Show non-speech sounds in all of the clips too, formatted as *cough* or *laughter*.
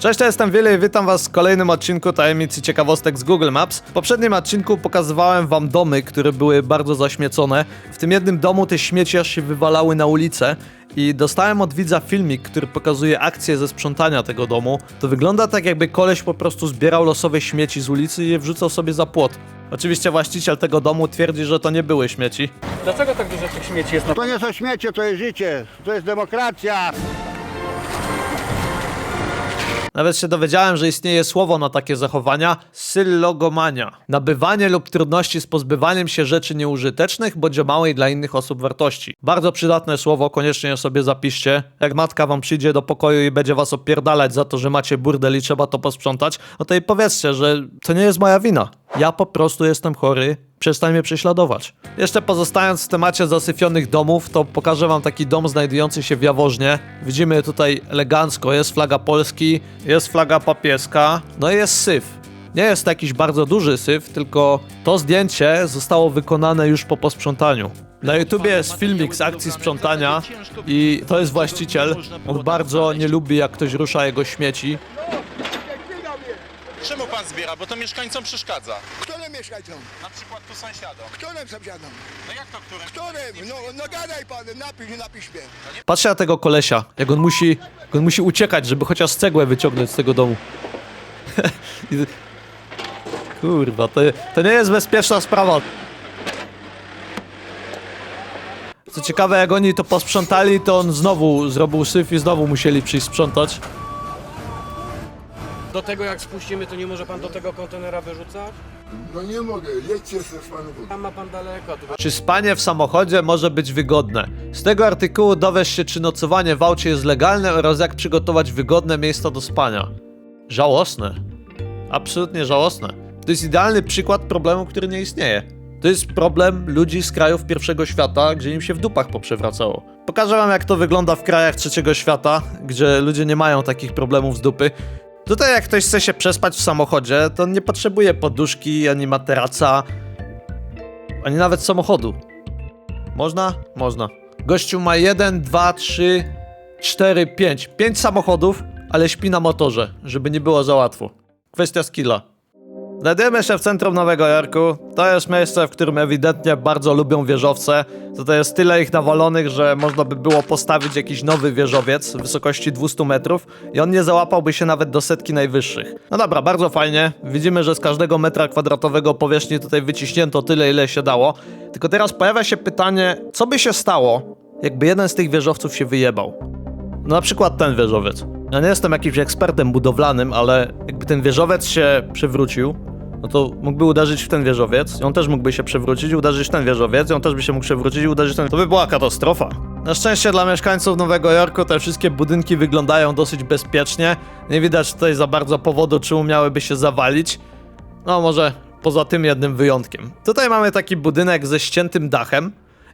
Cześć, ja jestem Willy i witam was w kolejnym odcinku tajemnicy ciekawostek z Google Maps. W poprzednim odcinku pokazywałem wam domy, które były bardzo zaśmiecone. W tym jednym domu te śmieci aż się wywalały na ulicę i dostałem od widza filmik, który pokazuje akcję ze sprzątania tego domu. To wygląda tak jakby koleś po prostu zbierał losowe śmieci z ulicy i je wrzucał sobie za płot. Oczywiście właściciel tego domu twierdzi, że to nie były śmieci. Dlaczego tak dużo tych śmieci jest na To nie są śmiecie, to jest życie, to jest demokracja. Nawet się dowiedziałem, że istnieje słowo na takie zachowania syllogomania. Nabywanie lub trudności z pozbywaniem się rzeczy nieużytecznych bądź o małej dla innych osób wartości. Bardzo przydatne słowo, koniecznie je sobie zapiszcie. Jak matka wam przyjdzie do pokoju i będzie was opierdalać za to, że macie burdel i trzeba to posprzątać, no to powiedzcie, że to nie jest moja wina. Ja po prostu jestem chory, przestań mnie prześladować. Jeszcze pozostając w temacie zasyfionych domów, to pokażę wam taki dom znajdujący się w Jaworznie. Widzimy tutaj elegancko, jest flaga Polski, jest flaga papieska, no i jest syf. Nie jest to jakiś bardzo duży syf, tylko to zdjęcie zostało wykonane już po posprzątaniu. Na YouTubie jest filmik z akcji sprzątania i to jest właściciel. On bardzo nie lubi jak ktoś rusza jego śmieci. Czemu pan zbiera? Bo to mieszkańcom przeszkadza. Którym mieszkańcom? Na przykład tu sąsiadom. Którym sąsiadom? No jak to którym? Którym? No, no gadaj pan, napisz, nie napisz mnie. Patrzcie na tego kolesia, jak on musi, jak on musi uciekać, żeby chociaż cegłę wyciągnąć z tego domu. *laughs* Kurwa, to, to nie jest bezpieczna sprawa. Co ciekawe, jak oni to posprzątali, to on znowu zrobił syf i znowu musieli przyjść sprzątać. Do tego jak spuścimy, to nie może pan do tego kontenera wyrzucać? No nie mogę, jedźcie sobie z Panu Bogiem. Tam ma pan daleko. Tu... Czy spanie w samochodzie może być wygodne? Z tego artykułu dowiesz się, czy nocowanie w aucie jest legalne oraz jak przygotować wygodne miejsca do spania. Żałosne. Absolutnie żałosne. To jest idealny przykład problemu, który nie istnieje. To jest problem ludzi z krajów pierwszego świata, gdzie im się w dupach poprzewracało. Pokażę wam, jak to wygląda w krajach trzeciego świata, gdzie ludzie nie mają takich problemów z dupy. Tutaj, jak ktoś chce się przespać w samochodzie, to nie potrzebuje poduszki ani materaca, ani nawet samochodu. Można? Można. Gościu ma 1, 2, 3, 4, 5. 5 samochodów, ale śpi na motorze, żeby nie było za łatwo. Kwestia skilla. Znajdujemy się w centrum Nowego Jorku. To jest miejsce, w którym ewidentnie bardzo lubią wieżowce. Tutaj jest tyle ich nawalonych, że można by było postawić jakiś nowy wieżowiec wysokości 200 metrów i on nie załapałby się nawet do setki najwyższych. No dobra, bardzo fajnie. Widzimy, że z każdego metra kwadratowego powierzchni tutaj wyciśnięto tyle, ile się dało. Tylko teraz pojawia się pytanie, co by się stało, jakby jeden z tych wieżowców się wyjebał? No na przykład ten wieżowiec. Ja nie jestem jakimś ekspertem budowlanym, ale jakby ten wieżowiec się przewrócił, no to mógłby uderzyć w ten wieżowiec, i on też mógłby się przewrócić, uderzyć w ten wieżowiec, i on też by się mógł przewrócić uderzyć w ten... To by była katastrofa. Na szczęście dla mieszkańców Nowego Jorku te wszystkie budynki wyglądają dosyć bezpiecznie. Nie widać tutaj za bardzo powodu, czemu miałyby się zawalić. No może poza tym jednym wyjątkiem. Tutaj mamy taki budynek ze ściętym dachem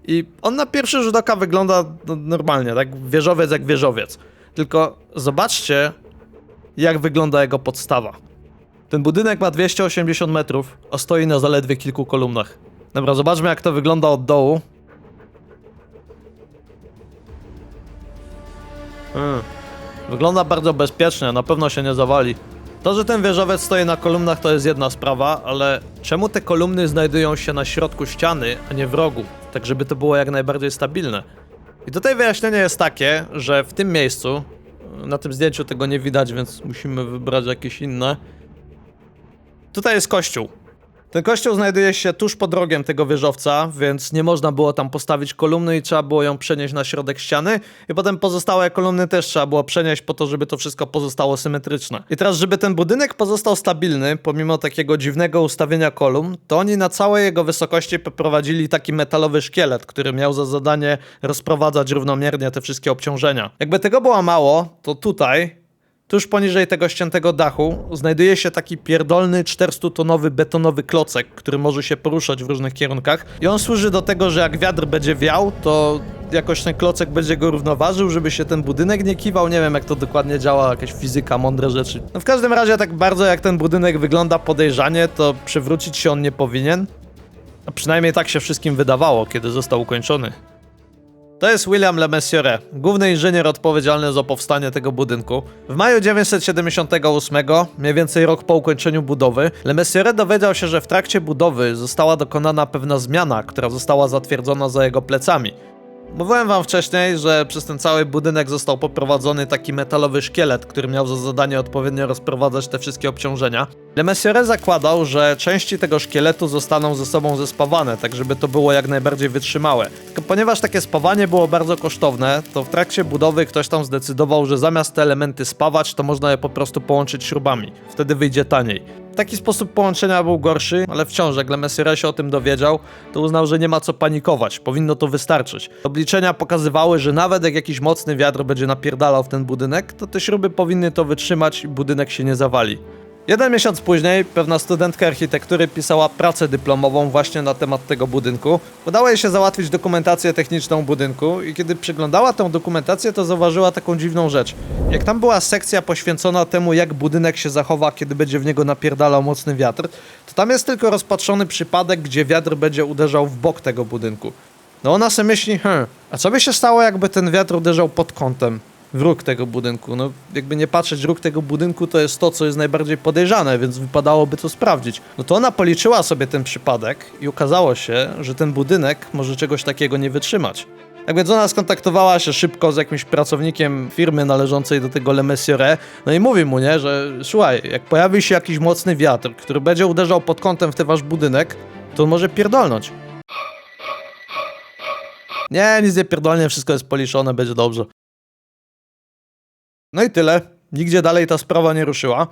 i on na pierwszy rzut oka wygląda no, normalnie, tak wieżowiec jak wieżowiec. Tylko zobaczcie, jak wygląda jego podstawa. Ten budynek ma 280 metrów, a stoi na zaledwie kilku kolumnach. Dobra, zobaczmy jak to wygląda od dołu. Hmm. Wygląda bardzo bezpiecznie, na pewno się nie zawali. To, że ten wieżowiec stoi na kolumnach to jest jedna sprawa, ale czemu te kolumny znajdują się na środku ściany, a nie w rogu? Tak, żeby to było jak najbardziej stabilne. I tutaj wyjaśnienie jest takie, że w tym miejscu, na tym zdjęciu tego nie widać, więc musimy wybrać jakieś inne. Tutaj jest kościół. Ten kościół znajduje się tuż pod rogiem tego wieżowca, więc nie można było tam postawić kolumny i trzeba było ją przenieść na środek ściany. I potem pozostałe kolumny też trzeba było przenieść po to, żeby to wszystko pozostało symetryczne. I teraz, żeby ten budynek pozostał stabilny, pomimo takiego dziwnego ustawienia kolumn, to oni na całej jego wysokości poprowadzili taki metalowy szkielet, który miał za zadanie rozprowadzać równomiernie te wszystkie obciążenia. Jakby tego było mało, to tutaj Tuż poniżej tego ściętego dachu znajduje się taki pierdolny 400-tonowy betonowy klocek, który może się poruszać w różnych kierunkach. I on służy do tego, że jak wiatr będzie wiał, to jakoś ten klocek będzie go równoważył, żeby się ten budynek nie kiwał. Nie wiem, jak to dokładnie działa, jakaś fizyka, mądre rzeczy. No w każdym razie, tak bardzo jak ten budynek wygląda podejrzanie, to przewrócić się on nie powinien. A przynajmniej tak się wszystkim wydawało, kiedy został ukończony. To jest William Le Messiere, główny inżynier odpowiedzialny za powstanie tego budynku. W maju 978, mniej więcej rok po ukończeniu budowy, Le Messiere dowiedział się, że w trakcie budowy została dokonana pewna zmiana, która została zatwierdzona za jego plecami. Mówiłem wam wcześniej, że przez ten cały budynek został poprowadzony taki metalowy szkielet, który miał za zadanie odpowiednio rozprowadzać te wszystkie obciążenia. Le Messiere zakładał, że części tego szkieletu zostaną ze sobą zespawane, tak żeby to było jak najbardziej wytrzymałe. Tylko ponieważ takie spawanie było bardzo kosztowne, to w trakcie budowy ktoś tam zdecydował, że zamiast te elementy spawać, to można je po prostu połączyć śrubami. Wtedy wyjdzie taniej. Taki sposób połączenia był gorszy, ale wciąż jak Le Messiere się o tym dowiedział, to uznał, że nie ma co panikować, powinno to wystarczyć. Obliczenia pokazywały, że nawet jak jakiś mocny wiatr będzie napierdalał w ten budynek, to te śruby powinny to wytrzymać i budynek się nie zawali. Jeden miesiąc później pewna studentka architektury pisała pracę dyplomową właśnie na temat tego budynku. Udało jej się załatwić dokumentację techniczną budynku i kiedy przyglądała tę dokumentację, to zauważyła taką dziwną rzecz. Jak tam była sekcja poświęcona temu, jak budynek się zachowa, kiedy będzie w niego napierdalał mocny wiatr, to tam jest tylko rozpatrzony przypadek, gdzie wiatr będzie uderzał w bok tego budynku. No ona se myśli, hm, a co by się stało, jakby ten wiatr uderzał pod kątem? Róg tego budynku. No, jakby nie patrzeć, róg tego budynku to jest to, co jest najbardziej podejrzane, więc wypadałoby to sprawdzić. No to ona policzyła sobie ten przypadek i okazało się, że ten budynek może czegoś takiego nie wytrzymać. Tak więc ona skontaktowała się szybko z jakimś pracownikiem firmy należącej do tego Le Messiere, no i mówi mu, nie, że słuchaj, jak pojawi się jakiś mocny wiatr, który będzie uderzał pod kątem w ten wasz budynek, to on może pierdolnąć. Nie, nic nie pierdolnie, wszystko jest policzone, będzie dobrze. No i tyle. Nigdzie dalej ta sprawa nie ruszyła.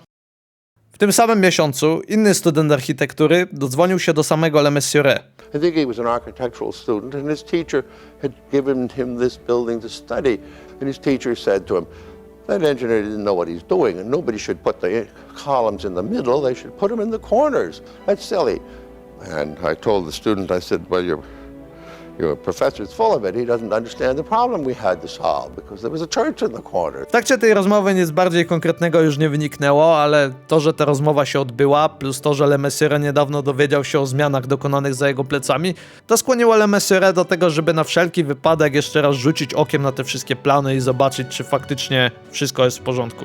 W tym samym miesiącu inny student architektury dodzwonił się do samego Le Messiere. I think he was an architectural student, and his teacher had given him this building to study. And his teacher said to him, That engineer didn't know what he's doing, and nobody should put the columns in the middle, they should put them in the corners. That's silly. And I told the student, I said, Well, your, W trakcie tej rozmowy nic bardziej konkretnego już nie wyniknęło, ale to, że ta rozmowa się odbyła, plus to, że Le Messiere niedawno dowiedział się o zmianach dokonanych za jego plecami, to skłoniło Le Messiere do tego, żeby na wszelki wypadek jeszcze raz rzucić okiem na te wszystkie plany i zobaczyć, czy faktycznie wszystko jest w porządku.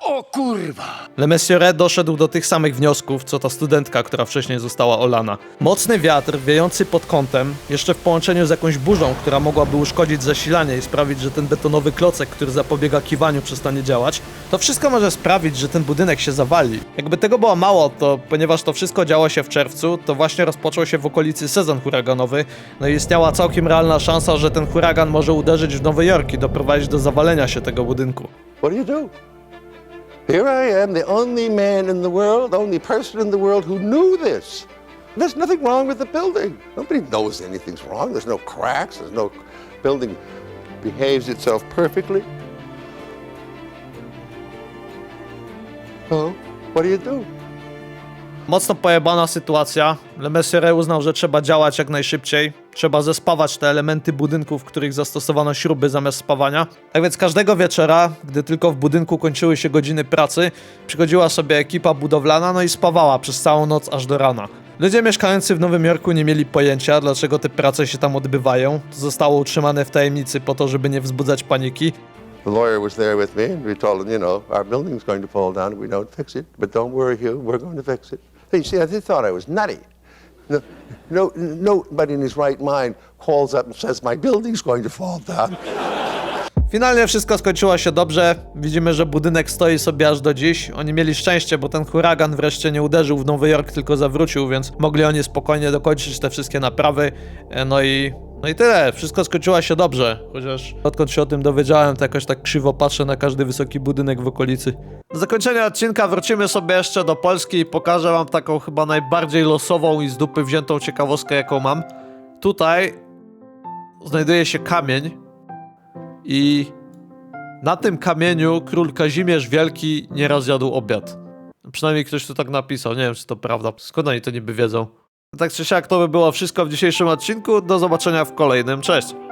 O kurwa! Le Messiere doszedł do tych samych wniosków, co ta studentka, która wcześniej została olana. Mocny wiatr, wiejący pod kątem, jeszcze w połączeniu z jakąś burzą, która mogłaby uszkodzić zasilanie i sprawić, że ten betonowy klocek, który zapobiega kiwaniu, przestanie działać, to wszystko może sprawić, że ten budynek się zawali. Jakby tego było mało, to ponieważ to wszystko działo się w czerwcu, to właśnie rozpoczął się w okolicy sezon huraganowy, no i istniała całkiem realna szansa, że ten huragan może uderzyć w Nowy Jork i doprowadzić do zawalenia się tego budynku. What do you do? Here I am, the only man in the world, the only person in the world who knew this. There's nothing wrong with the building. Nobody knows anything's wrong. There's no cracks. There's no building behaves itself perfectly. So, what do you do? Mocno pojebana sytuacja. Le Messiere uznał, że trzeba działać jak najszybciej. Trzeba zespawać te elementy budynków, w których zastosowano śruby zamiast spawania. Tak więc każdego wieczora, gdy tylko w budynku kończyły się godziny pracy, przychodziła sobie ekipa budowlana, no i spawała przez całą noc aż do rana. Ludzie mieszkający w Nowym Jorku nie mieli pojęcia, dlaczego te prace się tam odbywają. To zostało utrzymane w tajemnicy po to, żeby nie wzbudzać paniki. The lawyer was there with me, and we told him, you know, our building's going to fall down we don't fix it. But don't worry, Hugh, we're going to fix it. You see, they thought I was nutty. No, no, nobody in his right mind calls up and says, my building's going to fall down. Finalnie wszystko skończyło się dobrze. Widzimy, że budynek stoi sobie aż do dziś. Oni mieli szczęście, bo ten huragan wreszcie nie uderzył w Nowy Jork, tylko zawrócił, więc mogli oni spokojnie dokończyć te wszystkie naprawy. E, No i. No i tyle, wszystko skończyło się dobrze. Chociaż odkąd się o tym dowiedziałem, to jakoś tak krzywo patrzę na każdy wysoki budynek w okolicy. Do zakończenia odcinka wrócimy sobie jeszcze do Polski i pokażę wam taką chyba najbardziej losową i z dupy wziętą ciekawostkę, jaką mam. Tutaj znajduje się kamień, i na tym kamieniu król Kazimierz Wielki nieraz jadł obiad. Przynajmniej ktoś tu tak napisał, nie wiem czy to prawda, skąd oni to niby wiedzą. Tak czy siak to by było wszystko w dzisiejszym odcinku, do zobaczenia w kolejnym, cześć!